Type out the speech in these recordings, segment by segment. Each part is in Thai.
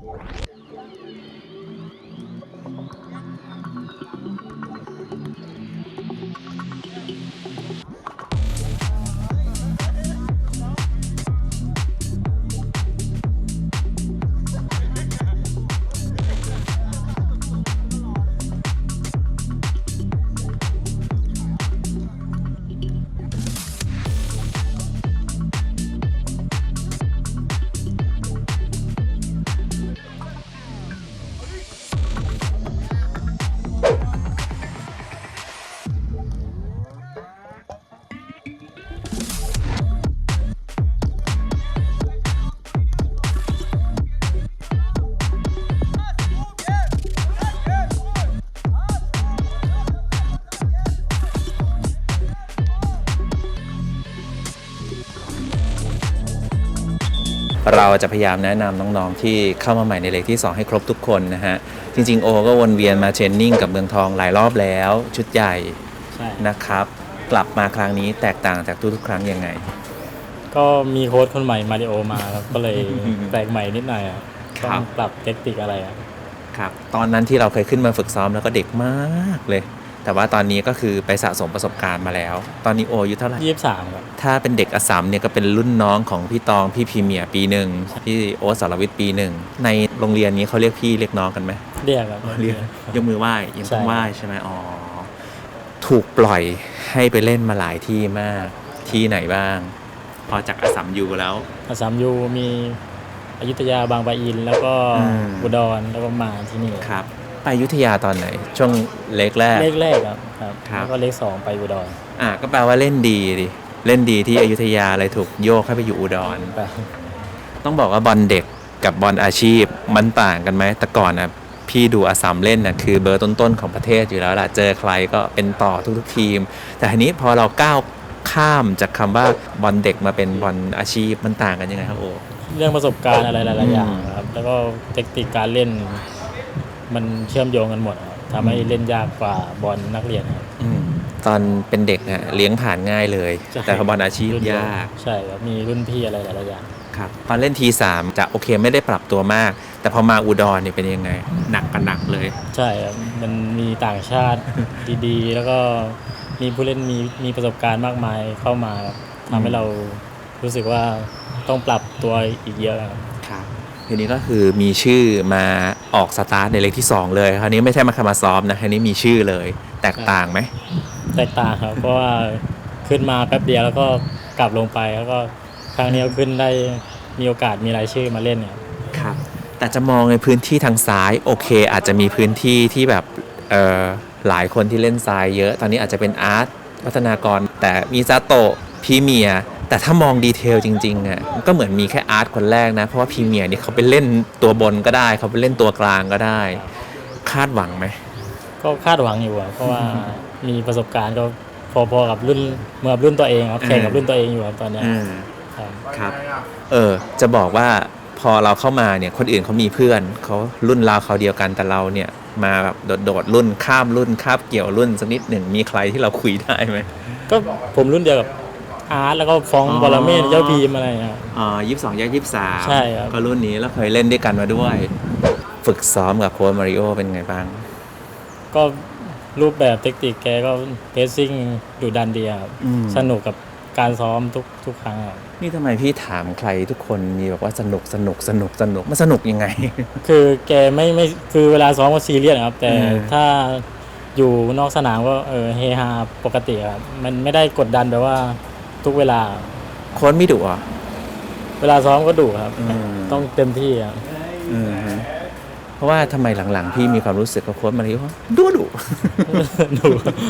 Thank you. เราจะพยายามแนะนำน้องๆ ที่เข้ามาใหม่ในเลขที่ 2 ให้ครบทุกคนนะฮะ จริง ๆ โอก็วนเวียนมาเทรนนิ่งกับเมืองทองหลายรอบแล้ว ชุดใหญ่ใช่นะครับ กลับมาครั้งนี้แตกต่างจากทุกๆ ครั้งยังไง ก็มีโค้ชคนใหม่มาริโอมาครับก็เลยแปลกใหม่นิดหน่อยครับครัต้อบงปรับเทคนิคอะไรครับครับ ตอนนั้นที่เราเคยขึ้นมาฝึกซ้อมแล้วก็เด็กมากเลย แต่ว่าตอนนี้ก็คือไปสะสมประสบการณ์มาแล้ว ตอนนี้โออายุเท่าไหร่ยี่สิบสามครับ ถ้าเป็นเด็กอสสัมเนี่ยก็เป็นรุ่นน้องของพี่ตองพี่พรีเมียร์ปีหนึ่งพี่โอ๊ตสรวิทย์ปีหนึ่งในโรงเรียนนี้เขาเรียกพี่เรียกน้องกันไหมเรียกครับเรียกยกมือไหว้ยังต้องใช่ไหว้ใช่ไหมอ๋อถูกปล่อยให้ไปเล่นมาหลายที่มากที่ไหนบ้าง พอจากอสสัมยูแล้วอาสามยูมีอยุธยาบางปะอิน แล้วก็อืมอุดรแล้วก็มาที่นี่ครับ ไปอยุธยาตอนไหน ช่วงเล็กแรก เลขแรกครับครับครับ แล้วก็เลขสองไปอุดรอะก็แปลว่าเล่นดีดิเล่นดีที่อยุธยาเลยถูกโยกให้ไปอยู่อุดร ไปต้องบอกว่าบอลเด็กกับบอลอาชีพมันต่างกันไหมแต่ก่อนนะพี่ดูอาสามเล่นนะคือเบอร์ต้นๆของประเทศอยู่แล้วล่ะ เจอใครก็เป็นต่อทุกๆทีม แต่ทีนี้พอเราก้าวข้ามจากคำว่าบอลเด็กมาเป็นบอลอาชีพมันต่างกันยังไงครับโอ เรื่องประสบการณ์อะไรหลายๆอย่างอืมครับ แล้วก็เทคนิคการเล่น มันเชื่อมโยงกันหมดครับทำให้เล่นยากกว่าบอลนักเรียนครับ อืมตอนเป็นเด็กนะเลี้ยงผ่านง่ายเลย ใช่ แต่พอบอลอาชีพรุ่นเดีวยากใช่ครับมีรุ่นพี่อะไรหลายๆอย่าง ครับตอนเล่นทีสามจะโอเคไม่ได้ปรับตัวมาก แต่พอมาอุดรเนี่ยเป็นยังไง หนักกันหนักเลย ใช่ครับมันมีต่างชาติ ดีๆ แล้วก็มีผู้เล่นมีมีประสบการณ์มากมายเข้ามาครับทำให้เรารู้สึกว่าต้องปรับตัวอีกเยอะครับ ครับ ทีนี้ก็คือมีชื่อมาออกสตาร์ทในเลขที่ 2 เลยคราวนี้ไม่ใช่มาคามาซ้อมนะคราวนี้มีชื่อเลย แตกต่างไหมแตกต่างครับ เพราะว่าขึ้นมาแป๊บเดียวแล้วก็กลับลงไปแล้วก็ครั้งนี้ก็ขึ้นได้มีโอกาสมีรายชื่อมาเล่นเนี่ยครับ แต่จะมองในพื้นที่ทางซ้ายโอเค อาจจะมีพื้นที่ที่แบบเอ่อหลายคนที่เล่นซ้ายเยอะ ตอนนี้อาจจะเป็นอาร์ตวัฒนากร แต่มีซาโตะพรีเมียร์ แต่ถ้ามองดีเทลจริงๆอะมันก็เหมือนมีแค่อาร์ตคนแรกนะ เพราะว่าพรีเมียร์นี่เขาไปเล่นตัวบนก็ได้ เขาไปเล่นตัวกลางก็ได้ คาดหวังไหมก็คาดหวังอยู่อะเพราะว่ามีประสบการณ์ก็พอๆกับรุ่นเมื่อกับรุ่นตัวเองครับแข่งกับรุ่นตัวเองอยู่ครับตอนเนี้ยครับครับ เออ จะบอกว่าพอเราเข้ามาเนี่ย คนอื่นเขามีเพื่อน เขารุ่นราวเขาวเดียวกันแต่เราเนี่ย มาแบบโดดๆรุ่นข้ามรุ่นคาบเกี่ยวรุ่นสักนิดหนึ่งมีใครที่เราคุยได้ไหมก็ผมรุ่นเดียวกับ อาร์ตแล้วก็ฟองอ๋อ บอลเมนเจ้าพีมอะไรเงี้ยอ่ายี่สิบสองแยกยี่สิบสามใช่ครับ ก็รุ่นนี้แล้วเคยเล่นด้วยกันมาด้วย ฝึกซ้อมกับโค้ชมาริโอเป็นไงบ้าง ก็รูปแบบเทคนิคแกก็เพสซิ่งดุดันดีครับอืม สนุกกับการซ้อมทุกทุกครั้งครับ นี่ทำไมพี่ถามใครทุกคนมีแบบว่าสนุกสนุกสนุกสนุกมันสนุกยังไง คือแกไม่ไม่คือเวลาซ้อมก็ซีเรียสครับ แต่เออ ถ้าอยู่นอกสนามก็เออเฮฮาปกติครับ มันไม่ได้กดดันแบบว่า ทุกเวลา โค้ชไม่ดุเหรอะ เวลาซ้อมก็ดุครับ อืม ต้องเต็มที่ครับอืมฮึเพราะว่าทำไมหลังๆ พี่มีความรู้สึกกับโค้ชมาริโอดุดุ ดุ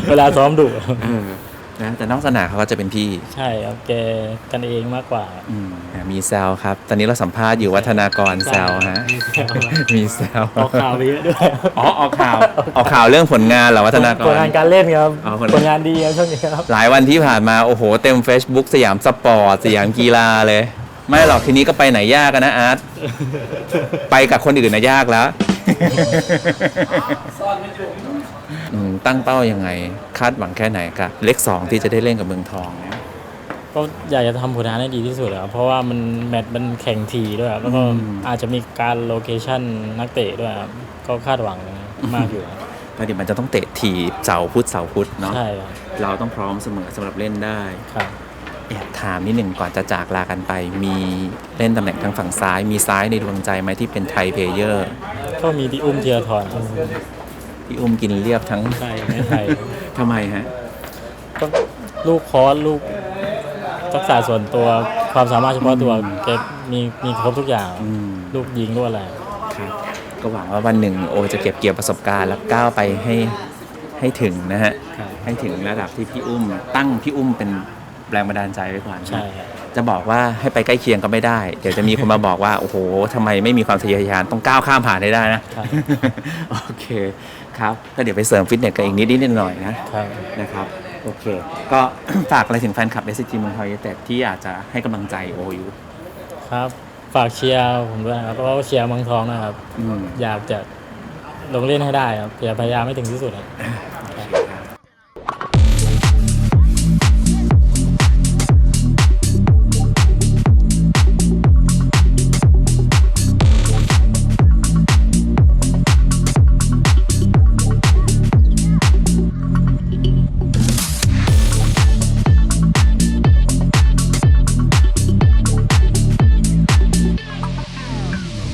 เวลาซ้อมดุเออ นะแต่นอกสนามเขาก็จะเป็นพี่ใช่ครับแกกันเองมากกว่า อืมอะมีแซวครับ ตอนนี้เราสัมภาษณ์อยู่วัฒนากรแซวฮะมีแซวออกข่าวไปเยอะด้วยอ๋อออกข่าวออกข่าวเรื่องผลงานเหรอวัฒนากผรลงานการเล่นครับอ๋อผลผลงานดีครับช่วงนี้ครับ หลายวันที่ผ่านมาโอ้โห เต็ม Facebook สยามสปอร์ตสยามกีฬาเลย ไม่หรอกทีนี้ก็ไปไหนยากกันนะอาร์ตไปกับคนอื่นนะยากแล้วอืม ตั้งเป้ายังไง คาดหวังแค่ไหนกับเลขสองที่จะได้เล่นกับเมืองทองเนี่ย ก็อยากจะทำผลงานให้ดีที่สุดอะครับเพราะว่ามันแมตช์มันแข่งทีด้วยครับแล้วก็อืม อาจจะมีการโลเคชั่นนักเตะด้วยครับก็คาดหวังมากอยู่ครับเพราะเดี๋ยวมันจะต้องเตะทีเสาร์พุธเสาร์พุธเนาะใช่ครับเราต้องพร้อมเสมอสำหรับเล่นได้ครับ แอบถามนิดหนึ่งก่อนจะจากลากันไป มีเล่นตำแหน่งทางฝั่งซ้าย มีซ้ายในดวงใจไหมที่เป็นไทยเพลเยอร์ ก็มีพี่อุ้มเทียทรครับ ที่อุ้มกินเรียบทั้งใช่ไม่ไทยทำไมฮะก็ลูกคอร์สลูกทักษะส่วนตัวความสามารถเฉพาะตัวแกมีมีครบทุกอย่าง อืมลูกยิงลูกอะไร ครับก็หวังว่าวันหนึ่งโอจะเก็บเกี่ยวประสบการณ์แล้วก้าวไปให้ให้ถึงนะฮะครับ ให้ถึงระดับที่พี่อุ้ม ตั้งพี่อุ้มเป็นแรงบันดาลใจไว้ก่อนใช่ครับ จะบอกว่าให้ไปใกล้เคียงก็ไม่ได้ เดี๋ยวจะมีคนมาบอกว่า โอ้โหทำไมไม่มีความทะเยอทะยานต้องก้าวข้ามผ่านให้ได้นะ ครับ โอเค ครับก็เดี๋ยวไปเสริมฟิตเนสกันอีกนิดนิดหน่อยๆนะ ครับ นะครับ โอเค ก็ ฝากอะไรถึงแฟนคลับเอสจีเมืองทองยูไนเต็ดที่อาจจะให้กำลังใจโออยู่ครับ ฝากเชียร์ผมด้วยนะครับ เพราะว่าเชียร์เมืองทองนะครับ อืม อยากจะลงเล่นให้ได้ครับ อย่าพยายามให้ถึงที่สุดครับ